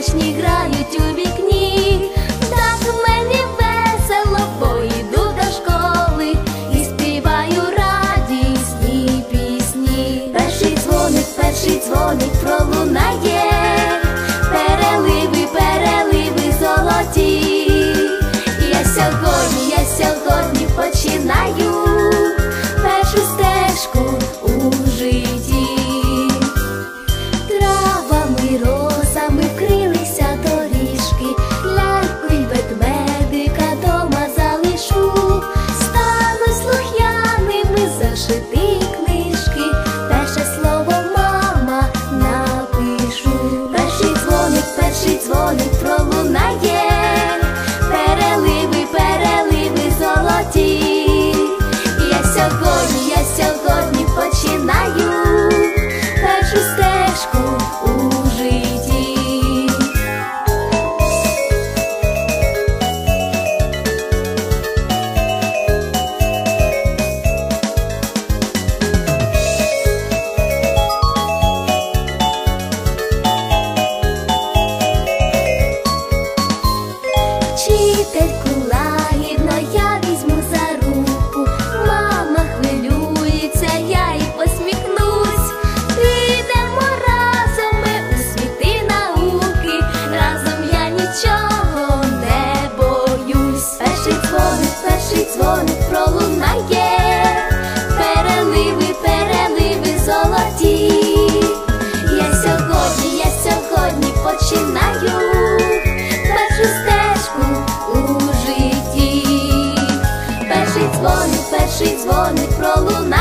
домашній гра. перший дзвоник пролунає, переливи, переливи золоті. Я сьогодні, я сьогодні починаю першу стежку у житті, перший дзвоник, перший дзвоник пролунає.